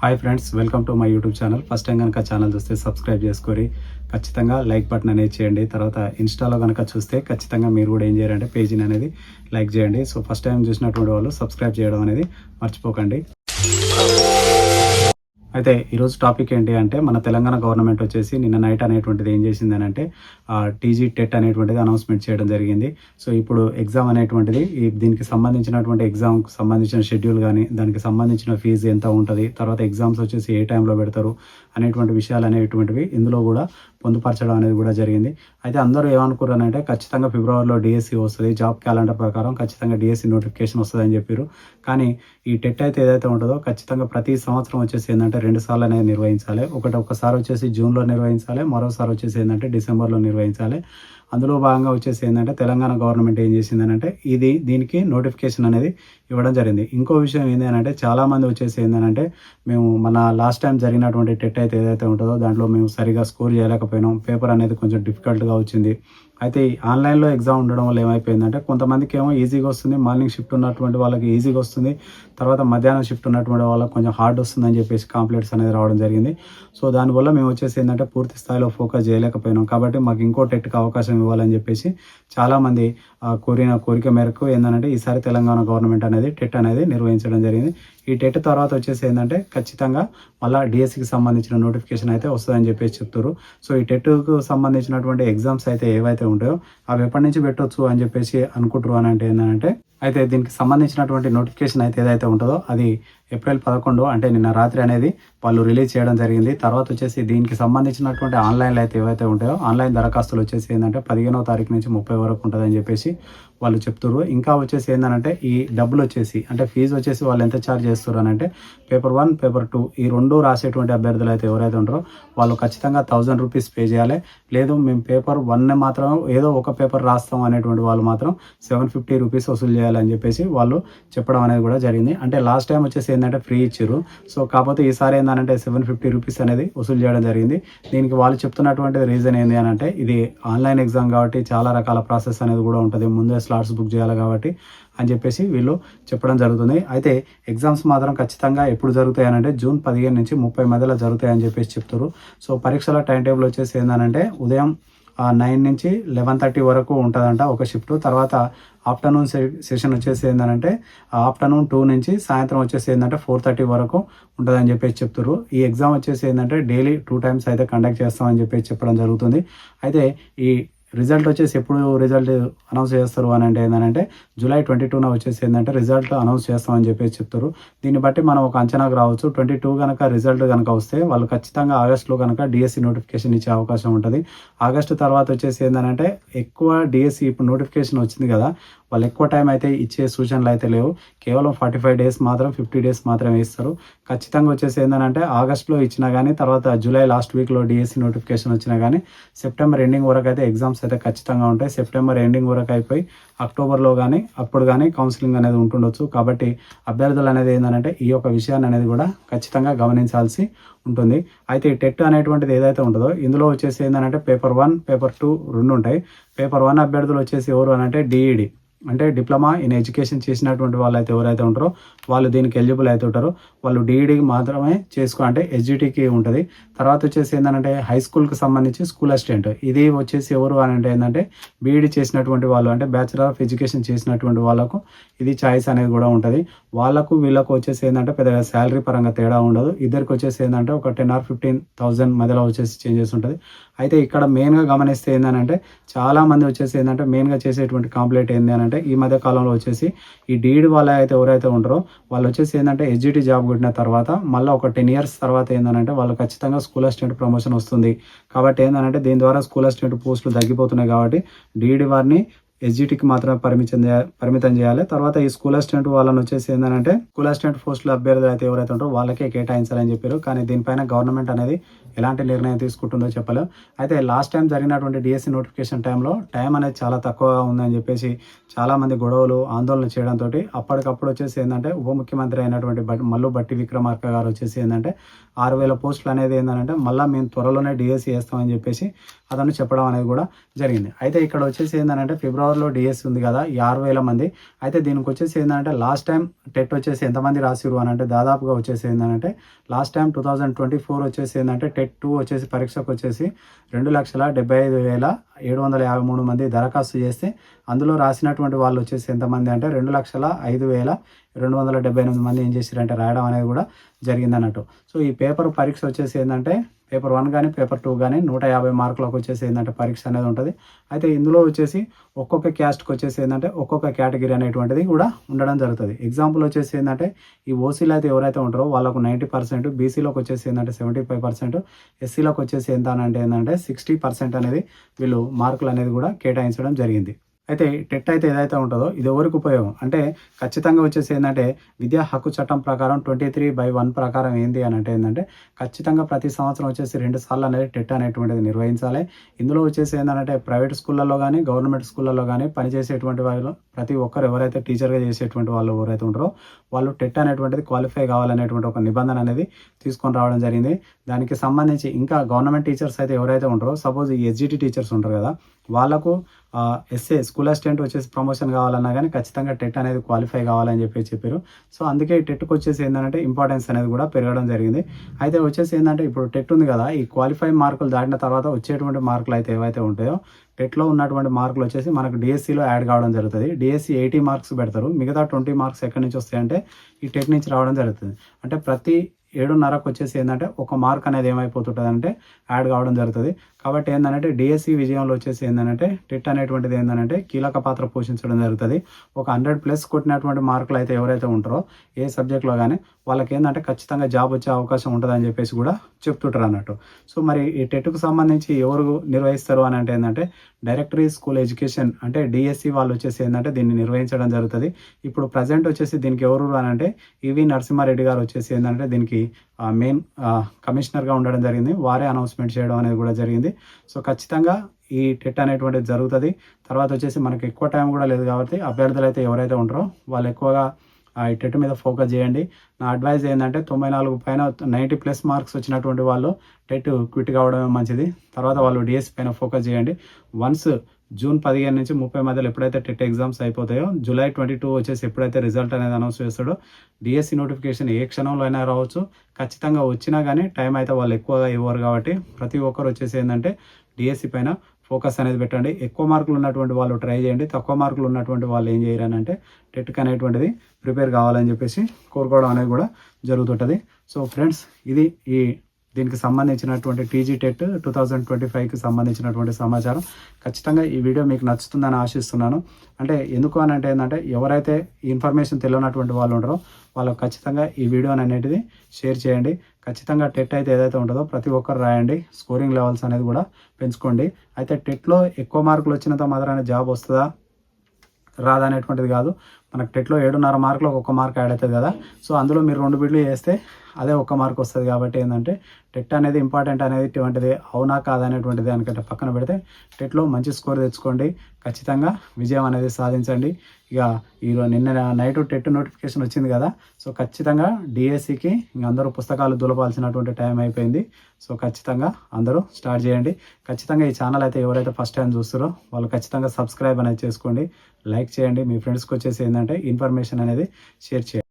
Hi friends welcome to my YouTube channel first time కనుక channel చూస్తే subscribe చేసుకొని ఖచ్చితంగా లైక్ బటన్ అనేది చేయండి. తర్వాత ఇన్స్టాలో కనుక చూస్తే ఖచ్చితంగా మీరు కూడా ఏం చేయాలంటే పేజీని అనేది లైక్ చేయండి. సో ఫస్ట్ టైం చూసినటువంటి వాళ్ళు సబ్స్క్రైబ్ చేయడం అనేది మర్చిపోకండి. అయితే ఈరోజు టాపిక్ ఏంటి అంటే మన తెలంగాణ గవర్నమెంట్ వచ్చేసి నిన్న నైట్ అనేటువంటిది ఏం చేసింది అని అంటే టీజీ టెట్ అనేటువంటిది అనౌన్స్మెంట్ చేయడం జరిగింది. సో ఇప్పుడు ఎగ్జామ్ అనేటువంటిది ఈ దీనికి సంబంధించినటువంటి ఎగ్జామ్కి సంబంధించిన షెడ్యూల్ కానీ దానికి సంబంధించిన ఫీజు ఎంత ఉంటుంది తర్వాత ఎగ్జామ్స్ వచ్చేసి ఏ టైంలో పెడతారు అనేటువంటి విషయాలు అనేటువంటివి ఇందులో కూడా పొందుపరచడం అనేది కూడా జరిగింది. అయితే అందరూ ఏమనుకున్నారంటే ఖచ్చితంగా ఫిబ్రవరిలో డిఎస్సి వస్తుంది జాబ్ క్యాలెండర్ ప్రకారం ఖచ్చితంగా డిఎస్సి నోటిఫికేషన్ వస్తుంది అని చెప్పారు కానీ ఈ టెట్ అయితే ఏదైతే ఉంటుందో ఖచ్చితంగా ప్రతి సంవత్సరం వచ్చేసి ఏంటంటే రెండు సార్లు అనేది నిర్వహించాలి. ఒకటి ఒకసారి వచ్చేసి జూన్లో నిర్వహించాలి మరోసారి వచ్చేసి ఏంటంటే డిసెంబర్లో నిర్వహించాలి. అందులో భాగంగా వచ్చేసి ఏంటంటే తెలంగాణ గవర్నమెంట్ ఏం చేసిందనంటే ఇది దీనికి నోటిఫికేషన్ అనేది ఇవ్వడం జరిగింది. ఇంకో విషయం ఏంటంటే చాలామంది వచ్చేసి ఏంటంటే మేము మన లాస్ట్ టైం జరిగినటువంటి టెట్ అయితే ఏదైతే ఉంటుందో దాంట్లో మేము సరిగా స్కోర్ చేయలేకపోయినాం. పేపర్ అనేది కొంచెం డిఫికల్ట్గా వచ్చింది. అయితే ఆన్లైన్లో ఎగ్జామ్ ఉండడం వల్ల ఏమైపోయిందంటే కొంతమందికి ఏమో ఈజీగా వస్తుంది మార్నింగ్ షిఫ్ట్ ఉన్నటువంటి వాళ్ళకి ఈజీగా వస్తుంది తర్వాత మధ్యాహ్నం షిఫ్ట్ ఉన్నటువంటి వాళ్ళకి కొంచెం హార్డ్ వస్తుందని చెప్పేసి కాంప్లైంట్స్ అనేది రావడం జరిగింది. సో దానివల్ల మేము వచ్చేసి ఏంటంటే పూర్తి స్థాయిలో ఫోకస్ చేయలేకపోయినాం. కాబట్టి మాకు ఇంకో టెట్కి అవకాశం ఇవ్వాలని చెప్పేసి చాలామంది కోరిన కోరిక మేరకు ఏంటంటే ఈసారి తెలంగాణ గవర్నమెంట్ అనేది టెట్ అనేది నిర్వహించడం జరిగింది. ఈ టెట్ తర్వాత వచ్చేసి ఏంటంటే ఖచ్చితంగా మళ్ళీ డిఎస్సికి సంబంధించిన నోటిఫికేషన్ అయితే వస్తుందని చెప్పేసి చెప్తారు సో ఈ టెట్కు సంబంధించినటువంటి ఎగ్జామ్స్ అయితే ఏవైతే ఉంటాయో అవి ఎప్పటి నుంచి పెట్టొచ్చు అని చెప్పేసి అనుకుంటారు అని అంటే ఏంటంటే అయితే దీనికి సంబంధించినటువంటి నోటిఫికేషన్ అయితే ఏదైతే ఉంటుందో అది ఏప్రిల్ పదకొండు అంటే నిన్న రాత్రి అనేది వాళ్ళు రిలీజ్ చేయడం జరిగింది. తర్వాత వచ్చేసి దీనికి సంబంధించినటువంటి ఆన్లైన్లో అయితే ఏవైతే ఉంటాయో ఆన్లైన్ దరఖాస్తులు వచ్చేసి ఏంటంటే పదిహేనవ తారీఖు నుంచి ముప్పై వరకు ఉంటుందని చెప్పేసి వాళ్ళు చెప్తున్నారు ఇంకా వచ్చేసి ఏంటంటే ఈ డబ్బులు వచ్చేసి అంటే ఫీజు వచ్చేసి వాళ్ళు ఎంత ఛార్జ్ చేస్తారు అని అంటే పేపర్ వన్ పేపర్ టూ ఈ రెండు రాసేటువంటి అభ్యర్థులు అయితే ఎవరైతే ఉంటారో వాళ్ళు ఖచ్చితంగా థౌజండ్ రూపీస్ పే చేయాలి. లేదు మేము పేపర్ వన్ మాత్రం ఏదో ఒక పేపర్ రాస్తాం అనేటువంటి వాళ్ళు మాత్రం సెవెన్ ఫిఫ్టీ రూపీస్ వసూలు చేయాలని చెప్పేసి వాళ్ళు చెప్పడం అనేది కూడా జరిగింది. అంటే లాస్ట్ టైం వచ్చేసి ఏంటంటే ఫ్రీ ఇచ్చారు. సో కాకపోతే ఈసారి ఏంటంటే సెవెన్ ఫిఫ్టీ రూపీస్ అనేది వసూలు చేయడం జరిగింది. దీనికి వాళ్ళు చెప్తున్నటువంటి రీజన్ ఏంటి అని అంటే ఇది ఆన్లైన్ ఎగ్జామ్ కాబట్టి చాలా రకాల ప్రాసెస్ అనేది కూడా ఉంటుంది. ముందే స్లాట్స్ బుక్ చేయాలి కాబట్టి అని చెప్పేసి వీళ్ళు చెప్పడం జరుగుతుంది. అయితే ఎగ్జామ్స్ మాత్రం ఖచ్చితంగా ఎప్పుడు జరుగుతాయి అంటే జూన్ పదిహేను నుంచి ముప్పై మధ్యలో జరుగుతాయని చెప్పేసి చెప్తారు. సో పరీక్షల టైం టేబుల్ వచ్చేసి ఏంటంటే ఉదయం నైన్ నుంచి లెవెన్ థర్టీ వరకు ఉంటుందంట ఒక షిఫ్ట్. తర్వాత ఆఫ్టర్నూన్ సెషన్ వచ్చేసి ఏంటంటే ఆఫ్టర్నూన్ టూ నుంచి సాయంత్రం వచ్చేసి ఏంటంటే ఫోర్ థర్టీ వరకు ఉంటుందని చెప్పేసి చెప్తారు ఈ ఎగ్జామ్ వచ్చేసి ఏంటంటే డైలీ టూ టైమ్స్ అయితే కండక్ట్ చేస్తామని చెప్పేసి చెప్పడం జరుగుతుంది. అయితే ఈ రిజల్ట్ వచ్చేసి ఎప్పుడు రిజల్ట్ అనౌన్స్ చేస్తారు అని అంటే ఏంటంటే జూలై ట్వంటీ టూన వచ్చేసి ఏంటంటే రిజల్ట్ అనౌన్స్ చేస్తామని చెప్పేసి చెప్తారు. దీన్ని బట్టి మనం ఒక అంచనాకు రావచ్చు. ట్వంటీ టూ కనుక రిజల్ట్ కనుక వస్తే వాళ్ళు ఖచ్చితంగా ఆగస్టులో కనుక డిఎస్సి నోటిఫికేషన్ ఇచ్చే అవకాశం ఉంటుంది. ఆగస్టు తర్వాత వచ్చేసి ఏంటంటే ఎక్కువ డిఎస్సి ఇప్పుడు నోటిఫికేషన్ వచ్చింది కదా వాళ్ళు ఎక్కువ టైం అయితే ఇచ్చే సూచనలు అయితే లేవు. కేవలం ఫార్టీ ఫైవ్ డేస్ మాత్రం ఫిఫ్టీ డేస్ మాత్రమే ఇస్తారు. ఖచ్చితంగా వచ్చేసి ఏంటంటే ఆగస్ట్లో ఇచ్చినా కానీ తర్వాత జూలై లాస్ట్ వీక్లో డిఎస్సి నోటిఫికేషన్ వచ్చినా కానీ సెప్టెంబర్ ఎండింగ్ వరకు అయితే ఎగ్జామ్స్ అయితే ఖచ్చితంగా ఉంటాయి. సెప్టెంబర్ ఎండింగ్ వరకు అయిపోయి అక్టోబర్లో కానీ అప్పుడు కానీ కౌన్సిలింగ్ అనేది ఉంటుండొచ్చు. కాబట్టి అభ్యర్థులు అనేది ఏంటంటే ఈ యొక్క విషయాన్ని అనేది కూడా ఖచ్చితంగా గమనించాల్సి ఉంటుంది. అయితే ఈ టెట్ అనేటువంటిది ఏదైతే ఉంటుందో ఇందులో వచ్చేసి ఏంటంటే పేపర్ వన్ పేపర్ టూ రెండు ఉంటాయి. పేపర్ వన్ అభ్యర్థులు వచ్చేసి ఎవరు అని అంటే డిఈడి అంటే డిప్లొమా ఇన్ ఎడ్యుకేషన్ చేసినటువంటి వాళ్ళు అయితే ఎవరైతే ఉంటారో వాళ్ళు దీనికి ఎలిజిబుల్ అయితే ఉంటారో వాళ్ళు డిఈడికి మాత్రమే చేసుకో అంటే ఎస్జిటికి ఉంటుంది. తర్వాత వచ్చేసి ఏంటంటే హై స్కూల్కి సంబంధించి స్కూల్ అసిస్టెంట్ ఇది వచ్చేసి ఎవరు అని అంటే ఏంటంటే బీఈడి చేసినటువంటి వాళ్ళు అంటే బ్యాచిలర్ ఆఫ్ ఎడ్యుకేషన్ చేసినటువంటి వాళ్ళకు ఇది చాయిస్ అనేది కూడా ఉంటుంది. వాళ్ళకు వీళ్ళకు వచ్చేసి ఏంటంటే పెద్దగా శాలరీ పరంగా తేడా ఉండదు. ఇద్దరికి వచ్చేసి ఏంటంటే ఒక టెన్ ఆర్ ఫిఫ్టీన్ థౌసండ్ మధ్యలో వచ్చేసి చేంజెస్ ఉంటుంది. అయితే ఇక్కడ మెయిన్గా గమనిస్తే ఏంటంటే చాలా మంది వచ్చేసి ఏంటంటే మెయిన్గా చేసేటువంటి కాంప్లైంట్ ఏంటి ఏంటంటే ఈ మధ్య కాలంలో వచ్చేసి ఈ డీడ్ వాళ్ళ అయితే ఎవరైతే ఉంటారో వాళ్ళు వచ్చేసి ఏంటంటే ఎస్జిటి జాబ్ కొట్టిన తర్వాత మళ్ళీ ఒక టెన్ ఇయర్స్ తర్వాత ఏంటంటే వాళ్ళు ఖచ్చితంగా స్కూల్ అసిస్టెంట్ ప్రమోషన్ వస్తుంది. కాబట్టి ఏంటంటే దీని ద్వారా స్కూల్ అసిస్టెంట్ పోస్టులు తగ్గిపోతున్నాయి కాబట్టి డీడీ వారిని ఎస్జిటికి మాత్రమే పరిమితం చేయాలి పరిమితం చేయాలి. తర్వాత ఈ స్కూల్ అసిస్టెంట్ వాళ్ళని వచ్చేసి ఏంటంటే స్కూల్ అసిస్టెంట్ పోస్టుల అభ్యర్థులు అయితే ఎవరైతే ఉంటారో వాళ్ళకే కేటాయించాలని చెప్పారు. కానీ దీనిపైన గవర్నమెంట్ అనేది ఎలాంటి నిర్ణయం తీసుకుంటుందో చెప్పలేం. అయితే లాస్ట్ టైం జరిగినటువంటి డిఎస్సి నోటిఫికేషన్ టైంలో టైం అనేది చాలా తక్కువగా ఉందని చెప్పేసి చాలామంది గొడవలు ఆందోళన చేయడంతో అప్పటికప్పుడు వచ్చేసి ఏంటంటే ఉప ముఖ్యమంత్రి అయినటువంటి బట్ మల్లు బట్టి విక్రమార్క గారు వచ్చేసి ఏంటంటే ఆరు వేల పోస్టులు అనేది ఏంటంటే మళ్ళీ మేము త్వరలోనే డిఎస్సి వేస్తామని చెప్పేసి అతను చెప్పడం అనేది కూడా జరిగింది. అయితే ఇక్కడ వచ్చేసి ఏంటంటే ఫిబ్రవరి హైదరాబాద్లో డిఎస్ ఉంది కదా ఈ ఆరు వేల మంది. అయితే దీనికి వచ్చేసి ఏంటంటే లాస్ట్ టైం టెట్ వచ్చేసి ఎంతమంది రాసిరు అని అంటే దాదాపుగా వచ్చేసి ఏంటంటే last time two thousand twenty four వచ్చేసి ఏంటంటే టెట్ టూ వచ్చేసి పరీక్షకు వచ్చేసి రెండు లక్షల డెబ్బై ఐదు వేల ఏడు వందల యాభై మూడు మంది దరఖాస్తు చేస్తే అందులో రాసినటువంటి వాళ్ళు వచ్చేసి ఎంతమంది అంటే రెండు లక్షల ఐదు వేల రెండు వందల డెబ్బై ఎనిమిది మంది ఏం చేశారంటే రాయడం అనేది కూడా జరిగింది అన్నట్టు సో ఈ పేపర్ పరీక్ష వచ్చేసి ఏంటంటే పేపర్ వన్ కానీ పేపర్ టూ కానీ నూట యాభై మార్కులకు వచ్చేసి ఏంటంటే పరీక్ష అనేది ఉంటుంది. అయితే ఇందులో వచ్చేసి ఒక్కొక్క క్యాస్ట్కి వచ్చేసి ఏంటంటే ఒక్కొక్క కేటగిరీ అనేటువంటిది కూడా ఉండడం జరుగుతుంది. ఎగ్జాంపుల్ వచ్చేసి ఏంటంటే ఈ ఓసీలో అయితే ఎవరైతే ఉంటారో వాళ్ళకు నైంటీ పర్సెంట్ బీసీలోకి వచ్చేసి ఏంటంటే సెవెంటీ ఫైవ్ పర్సెంట్ ఎస్సీలోకి వచ్చేసి ఎంత అంటే ఏంటంటే సిక్స్టీ పర్సెంట్ అనేది వీళ్ళు మార్కులు అనేది కూడా కేటాయించడం జరిగింది. అయితే టెట్ అయితే ఏదైతే ఉంటుందో ఇది ఎవరికి ఉపయోగం? అంటే ఖచ్చితంగా వచ్చేసి ఏంటంటే విద్యా హక్కు చట్టం ప్రకారం ట్వంటీ త్రీ బై వన్ ప్రకారం ఏంది అని అంటే ఏంటంటే ఖచ్చితంగా ప్రతి సంవత్సరం వచ్చేసి రెండు సార్లు అనేది టెట్ అనేటువంటిది నిర్వహించాలి. ఇందులో వచ్చేసి ఏంటంటే ప్రైవేట్ స్కూళ్ళల్లో కానీ గవర్నమెంట్ స్కూళ్ళల్లో కానీ పనిచేసేటువంటి వాళ్ళు ప్రతి ఒక్కరు ఎవరైతే టీచర్గా చేసేటువంటి వాళ్ళు ఎవరైతే ఉంటారో వాళ్ళు టెట్ అనేటువంటిది క్వాలిఫై కావాలనేటువంటి ఒక నిబంధన అనేది తీసుకొని రావడం జరిగింది. దానికి సంబంధించి ఇంకా గవర్నమెంట్ టీచర్స్ అయితే ఎవరైతే ఉంటారో సపోజ్ ఎస్జిటి టీచర్స్ ఉంటారు కదా వాళ్ళకు ఎస్ఏ స్కూల్ అసిస్టెంట్ వచ్చేసి ప్రమోషన్ కావాలన్నా కానీ ఖచ్చితంగా టెట్ అనేది క్వాలిఫై కావాలని చెప్పి చెప్పారు. సో అందుకే టెట్కి వచ్చేసి ఏంటంటే ఇంపార్టెన్స్ అనేది కూడా పెరగడం జరిగింది. అయితే వచ్చేసి ఏంటంటే ఇప్పుడు టెట్ ఉంది కదా ఈ క్వాలిఫై మార్కులు దాటిన తర్వాత వచ్చేటువంటి మార్కులు అయితే ఏవైతే ఉంటాయో టెట్లో ఉన్నటువంటి మార్కులు వచ్చేసి మనకు డిఎస్సిలో యాడ్ కావడం జరుగుతుంది. డిఎస్సి ఎయిటీ మార్క్స్ పెడతారు. మిగతా ట్వంటీ మార్క్స్ ఎక్కడి నుంచి వస్తాయంటే ఈ టెట్ నుంచి రావడం జరుగుతుంది. అంటే ప్రతి ఏడున్నరకు వచ్చేసి ఏంటంటే ఒక మార్క్ అనేది ఏమైపోతుంటుంది అంటే యాడ్ కావడం జరుగుతుంది. కాబట్టి ఏంటంటే డిఎస్సి విజయంలో వచ్చేసి ఏంటంటే టెట్ అనేటువంటిది ఏంటంటే కీలక పాత్ర పోషించడం జరుగుతుంది. ఒక హండ్రెడ్ ప్లస్ కొట్టినటువంటి మార్కులు అయితే ఎవరైతే ఉంటారో ఏ సబ్జెక్ట్లో కానీ వాళ్ళకి ఏంటంటే ఖచ్చితంగా జాబ్ వచ్చే అవకాశం ఉంటుందని చెప్పేసి కూడా చెప్తుంటారు అన్నట్టు. సో మరి ఈ టెట్కు సంబంధించి ఎవరు నిర్వహిస్తారు అని అంటే ఏంటంటే డైరెక్టరీ స్కూల్ ఎడ్యుకేషన్ అంటే డిఎస్సి వాళ్ళు వచ్చేసి ఏంటంటే దీన్ని నిర్వహించడం జరుగుతుంది. ఇప్పుడు ప్రజెంట్ వచ్చేసి దీనికి ఎవరు అని అంటే ఈవి నరసింహారెడ్డి గారు వచ్చేసి ఏంటంటే దీనికి మెయిన్ కమిషనర్గా ఉండడం జరిగింది. వారే అనౌన్స్మెంట్ చేయడం అనేది కూడా జరిగింది. సో ఖచ్చితంగా ఈ టెట్ అనేటువంటిది జరుగుతుంది. తర్వాత వచ్చేసి మనకి ఎక్కువ టైం కూడా లేదు కాబట్టి అభ్యర్థులు అయితే ఎవరైతే ఉంటారో వాళ్ళు ఎక్కువగా ఈ టెట్ మీద ఫోకస్ చేయండి. నా అడ్వైజ్ ఏంటంటే తొంభై నాలుగు పైన నైంటీ ప్లస్ మార్క్స్ వచ్చినటువంటి వాళ్ళు టెట్ క్విట్ కావడమే మంచిది. తర్వాత వాళ్ళు డిఎస్ పైన ఫోకస్ చేయండి. వన్స్ జూన్ పదిహేను నుంచి ముప్పై మధ్యలో ఎప్పుడైతే టెట్ ఎగ్జామ్స్ అయిపోతాయో జూలై ట్వంటీ టూ వచ్చేసి ఎప్పుడైతే రిజల్ట్ అనేది అనౌన్స్ చేస్తాడో డిఎస్సి నోటిఫికేషన్ ఏ క్షణంలో అయినా రావచ్చు. ఖచ్చితంగా వచ్చినా కానీ టైం అయితే వాళ్ళు ఎక్కువగా ఇవ్వరు కాబట్టి ప్రతి ఒక్కరు వచ్చేసి ఏంటంటే డిఎస్సి పైన ఫోకస్ అనేది పెట్టండి. ఎక్కువ మార్కులు ఉన్నటువంటి వాళ్ళు ట్రై చేయండి. తక్కువ మార్కులు ఉన్నటువంటి వాళ్ళు ఏం చేయరని అంటే టెట్కి అనేటువంటిది ప్రిపేర్ కావాలని చెప్పేసి కోరుకోవడం అనేది కూడా జరుగుతుంటుంది. సో ఫ్రెండ్స్ ఇది ఈ దీనికి సంబంధించినటువంటి TG TET two thousand twenty ఫైవ్కి సంబంధించినటువంటి సమాచారం. ఖచ్చితంగా ఈ వీడియో మీకు నచ్చుతుందని ఆశిస్తున్నాను. అంటే ఎందుకు అని అంటే ఏంటంటే ఎవరైతే ఇన్ఫర్మేషన్ తెలియనటువంటి వాళ్ళు ఉండరో వాళ్ళకు ఖచ్చితంగా ఈ వీడియోని అనేది షేర్ చేయండి. ఖచ్చితంగా టెట్ అయితే ఏదైతే ఉంటుందో ప్రతి ఒక్కరు రాయండి. స్కోరింగ్ లెవెల్స్ అనేది కూడా పెంచుకోండి. అయితే టెట్లో ఎక్కువ మార్కులు వచ్చినంత మాత్రాన జాబ్ వస్తుందా? రాదనేటువంటిది కాదు. మనకు టెట్లో ఏడున్నర మార్కులు ఒక్కొక్క మార్క్ యాడ్ అవుతుంది కదా. సో అందులో మీరు రెండు బిడ్లు చేస్తే అదే ఒక్క మార్క్ వస్తుంది కాబట్టి ఏంటంటే టెట్ అనేది ఇంపార్టెంట్ అనేది ఇటువంటిది అవునా కాదనేటువంటిది దానికంటే పక్కన పెడితే టెట్లో మంచి స్కోర్ తెచ్చుకోండి. ఖచ్చితంగా విజయం అనేది సాధించండి. ఇక ఈరోజు నిన్న నైట్ టెట్ నోటిఫికేషన్ వచ్చింది కదా సో ఖచ్చితంగా డిఎస్సికి ఇంక అందరూ పుస్తకాలు దులపాల్సినటువంటి టైం అయిపోయింది. సో ఖచ్చితంగా అందరూ స్టార్ట్ చేయండి. ఖచ్చితంగా ఈ ఛానల్ అయితే ఎవరైతే ఫస్ట్ టైం చూస్తారో వాళ్ళు ఖచ్చితంగా సబ్స్క్రైబ్ అనేది చేసుకోండి. లైక్ చేయండి. మీ ఫ్రెండ్స్కి వచ్చేసి ఏంటంటే ఇన్ఫర్మేషన్ అనేది షేర్ చేయండి.